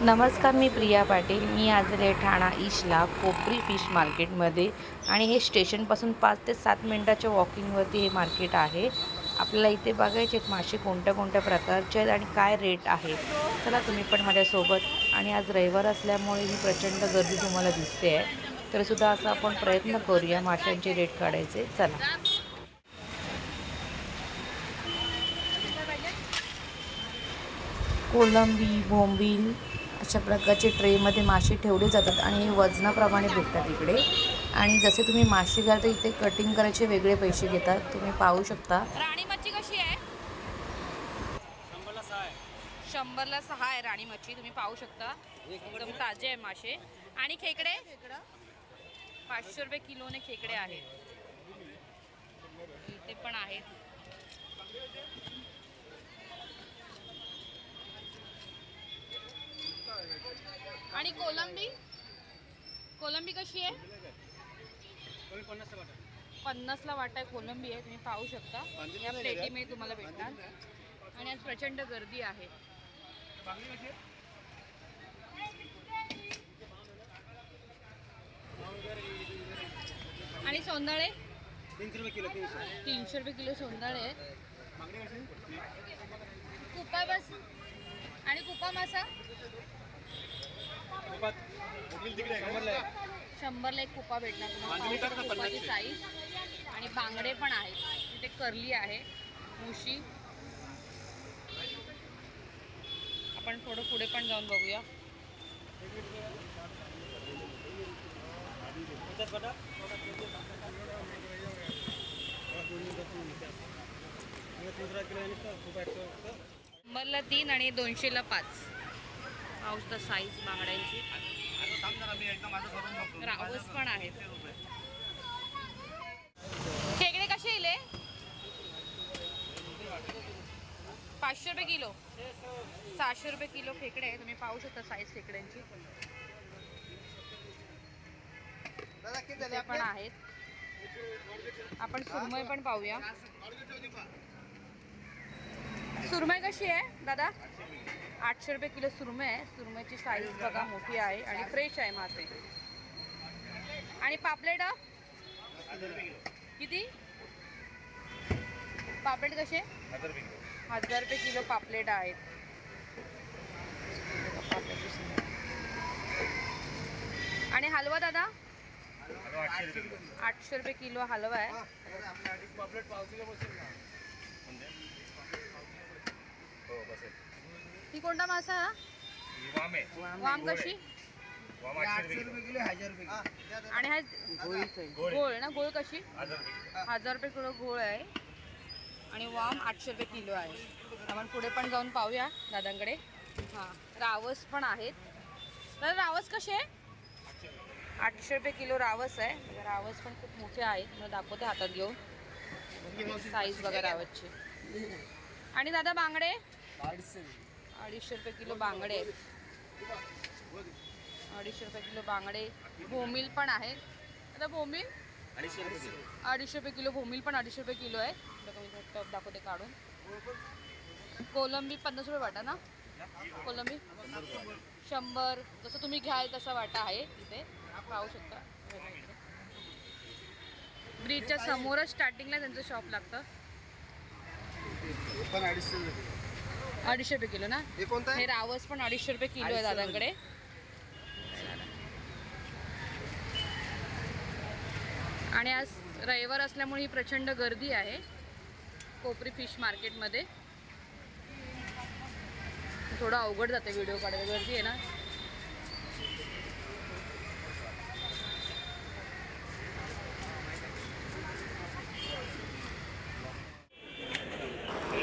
नमस्कार मी प्रिया पाटील. मी आजले ठाणा ईशला कोपरी फिश मार्केटमध्ये आणि हे स्टेशनपासून पाच ते सात मिनटाच्या वॉकिंगवरती हे मार्केट आहे. आपल्याला इथे बघायचे आहेत मासे कोणत्या कोणत्या प्रकारचे आहेत आणि काय रेट आहे. चला तुम्ही पण माझ्यासोबत. आणि आज रविवार असल्यामुळे ही प्रचंड गर्दी तुम्हाला दिसते आहे. तरीसुद्धा असा आपण प्रयत्न करूया माशांचे रेट काढायचे. चला. कोलंबी बोंबील अशा प्रकारचे ट्रेमध्ये मासे ठेवले जातात आणि हे वजनाप्रमाणे भेटतात इकडे. आणि जसे तुम्ही मासे घ्याल तर इथे कटिंग करायचे वेगळे पैसे घेतात. तुम्ही पाहू शकता. राणी मच्छी कशी आहे? शंभरला सहा आहे राणी मच्छी. तुम्ही पाहू शकता. एकदम ताजे आहे मासे. आणि खेकडे? पाचशे रुपये किलोने खेकडे आहेत. इथे पण आहेत. आणि कोलंबी? कोलंबी कशी आहे? पन्नासला वाटा. आहे कोलंबी आहे तुम्ही पाहू शकता. या प्लेटीमध्ये तुम्हाला भेटणार. आणि आज प्रचंड गर्दी आहे. आणि सोंदाळे? तीनशे रुपये किलो तीनशे. तीनशे रुपये किलो सोंदाळे आहेत. कुपा बस आणि कुपा मासा? शंभरला एक कुपा भेटणार तुम्हाला. कुपाची. साईज आणि बांगडे पण आहेत. तिथे करली आहे. मुशी. आपण थोडं पुढे पण जाऊन बघूया. शंभरला तीन आणि दोनशेला पाच. पाऊस तर साईज बांगड्यांची. रावस पण आहेत खेकडे कसे येले पाचशे रुपये किलो. सहाशे रुपये किलो खेकडे आहे. तुम्ही पाहू शकता साईज खेकड्यांची. पण आहेत. आपण सुरमय पण पाहूया. सुरमई कशी आहे दादा? आठशे रुपये किलो सुरमई आहे. सुरमईची साईज बघा मोठी आहे आणि फ्रेश आहे मासे. आणि पापलेट? किती? पापलेट कसे? हजार रुपये किलो. हजार रुपये किलो पापलेट आहेत. आणि हलवा दादा? आठशे रुपये किलो हलवा आहे पापलेट पाव किलो बसेल ना? कोणते? हो बसेल ही कोणता मासा हा? वाम. आहे वाम कशी? वाम आठशे रुपये किलो. आणि हा गोळ आहे. गोळ. ना? गोळ कशी? हजार रुपये किलो. हजार रुपये किलो गोळ आहे. आणि वाम आठशे रुपये किलो आहे. आपण पुढे पण जाऊन पाहूया दादांकडे. हां. रावस पण आहेत. दादा रावस कसे आहे? आठशे रुपये किलो रावस आहे. रावस पण खूप मोठे आहेत. मला दाखवते हातात घेऊन. साईज बघा रावसची. आणि दादा बांगडे? अडीचशे रुपये किलो बांगडे. आहेत अडीचशे रुपये किलो बांगडे. भोमिल पण आहेत आता भोमिल अडीचशे रुपये किलो. भोमिल पण अडीचशे रुपये किलो आहे. मी टप दाखवते काढून. कोलंबी पन्नास रुपये वाटा ना? कोलंबी? शंभर. जसं तुम्ही घ्याल तसा वाटा आहे इथे. पाहू शकता. ब्रिजच्या समोरच स्टार्टिंगला त्यांचं शॉप लागतं. पण अडीचशे रुपये अडीचशे रुपये किलो ना? हे कोणतं? आहे हे रावस पण अडीचशे रुपये किलो आहे दादांकडे. आणि आज रविवार असल्यामुळे ही प्रचंड गर्दी आहे. कोपरी फिश मार्केटमध्ये. थोडं अवघड जाते व्हिडिओ काढायला. गर्दी आहे ना?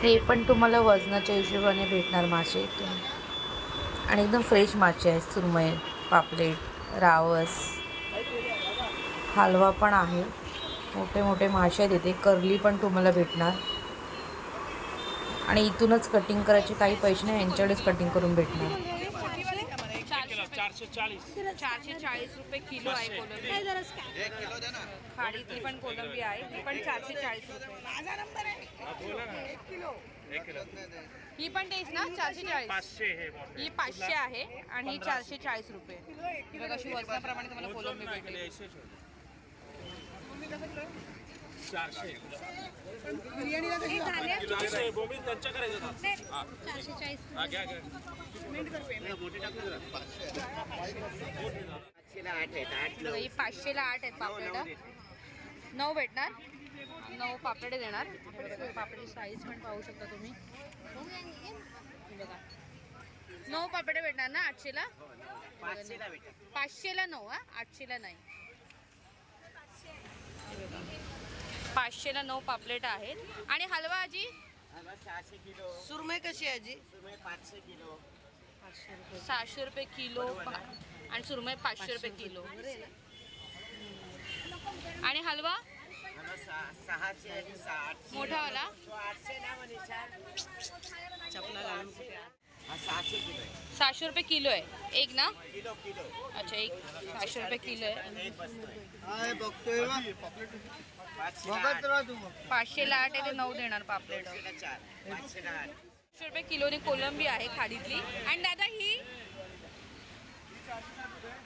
हे पण तुम्हाला वजनाच्या हिशोबाने भेटणार मासे. आणि एकदम फ्रेश मासे आहेत सुरमय पापलेट रावस. हलवा पण आहे. मोठे मोठे मासे आहेत इथे. करली पण तुम्हाला भेटणार. आणि इथूनच कटिंग करायचे काही पैसे नाही यांच्याकडेच कटिंग करून भेटणार. चारशे चारशे चाळीस रुपये किलो आहे कोलंबी. खाडी ती पण कोलंबी आहे. ती पण चारशे चाळीस रुपये. एक किलो. ही पण तेच ना? चारशे चाळीस. पाचशे हे ही पाचशे आहे आणि ही चारशे चाळीस रुपये. बघा अशी वजनाप्रमाणे तुम्हाला कोलंबी भेटेल. पाचशेला आठ आहेत पापलेट नऊ. भेटणार? नऊ पापलेटे देणार. पापलेट साईज पण पाहू शकता तुम्ही. हे बघा. नऊ पापलेटे भेटणार ना आठशेला? पाचशेला नऊ हा? आठशेला नाही. हे. पाचशेला नऊ पापलेट आहेत. आणि हलवा आजी? सहाशे किलो. सुरमई कशी आहे आजी? सुरमई पाचशे किलो. सहाशे रुपये किलो आणि सुरमई पाचशे रुपये किलो. आणि हलवा? आठशे मोठावाला सहाशे रुपये किलो आहे. एक ना? अच्छा एक सहाशे रुपये किलो आहे. पाचशे पाचशेला आठ आहे ते नऊ देणार पापलेट. पाचशे रुपये किलोने कोलंबी आहे खाडीतली आणि दादा ही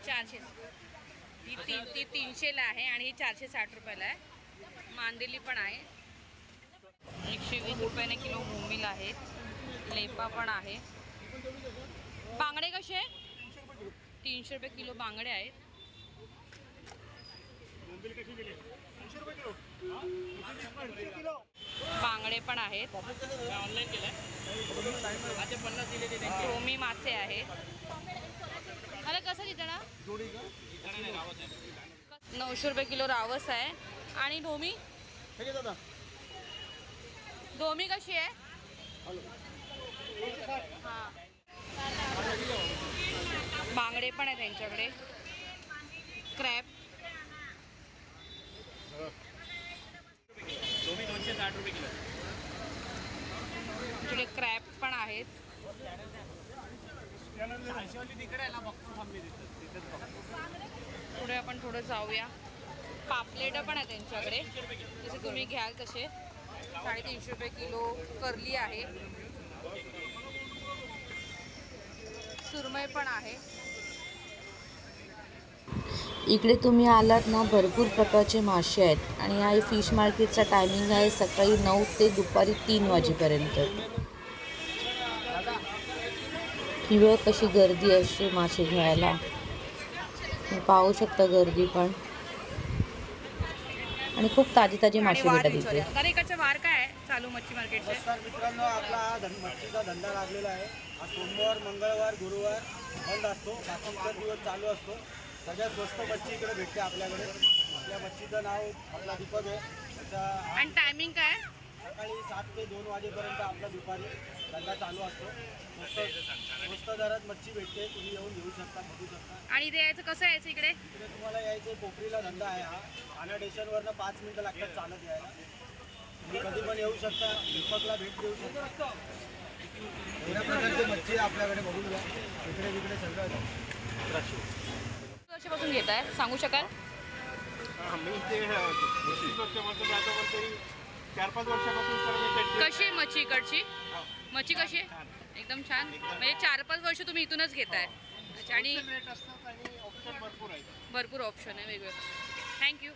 चारशे ही तीन ती तीनशेला आहे आणि ही चारशे साठ रुपयाला आहे. मांदेली पण आहे. एकशे वीस रुपयाने किलो बोंबील आहेत लेपा पण आहे. बांगडे कसे? तीनशे रुपये किलो बांगडे आहेत. बांगडे पण आहेत. रोमी मासे आहेत. अरे कसं तिथं ना नऊशे रुपये किलो रावस आहे. आणि ढोमी ढोमी कशी आहे? हां. बांगडे पण आहे त्यांच्याकडे क्रॅप दोनशे साठ रुपये किलो. तुझे क्रॅप पण आहेत. पुढे आपण थोडं जाऊया. पापलेट पण आहे त्यांच्याकडे जसे तुम्ही घ्याल तसे. साडेतीनशे रुपये किलो करली आहे. सुरमई पण आहे. इकडे तुम्ही आलात ना भरपूर प्रकारचे मासे आहेत. आणि हा फिश मार्केटचा टायमिंग आहे सकाळी नऊ ते दुपारी तीन वाजेपर्यंत. बघ कशी गर्दी असते मासे घ्यायला. पाहू शकता गर्दी पण. आणि खूप ताजी ताजी मासे भेटतात इथे. वार काय चालू मच्छी मार्केटचे नमस्कार मित्रांनो आपला हा धन मच्छीचा धंदा लागलेला आहे. हा सोमवार मंगळवार गुरुवार बंद असतो. बाकी इतर दिवस चालू असतो. सगळ्यात स्वस्त मच्छी इकडे भेटते आपल्याकडे. आपल्या मच्छीचं नाव आपला दीपक आहे. त्याचा आणि टायमिंग काय? सकाळी सात ते दोन वाजेपर्यंत आपला दुपारी धंदा चालू असतो. स्वस्त स्वस्त दरात मच्छी भेटते. तुम्ही येऊन घेऊ शकता बघू शकता. आणि इथे यायचं कसं यायचं इकडे? इकडे तुम्हाला यायचं कोपरीला धंदा आहे हा. ठाणा स्टेशनवरनं पाच मिनिटं लागतात चालत यायला. कधी पण येऊ शकता दीपकला भेट देऊ शकता. एवढ्या प्रकारची मच्छी आहे आपल्याकडे बघून घ्या. इकडे तिकडे सगळं वर्षापासून घेत आहे सांगू शकाल? ते चार पाच वर्षापासून कशी आहे मच्छी इकडची? मच्छी कशी आहे? एकदम छान. म्हणजे चार पाच वर्ष तुम्ही इथूनच घेताय अच्छा आणि भरपूर आहेत. भरपूर ऑप्शन आहे वेगवेगळं. थँक्यू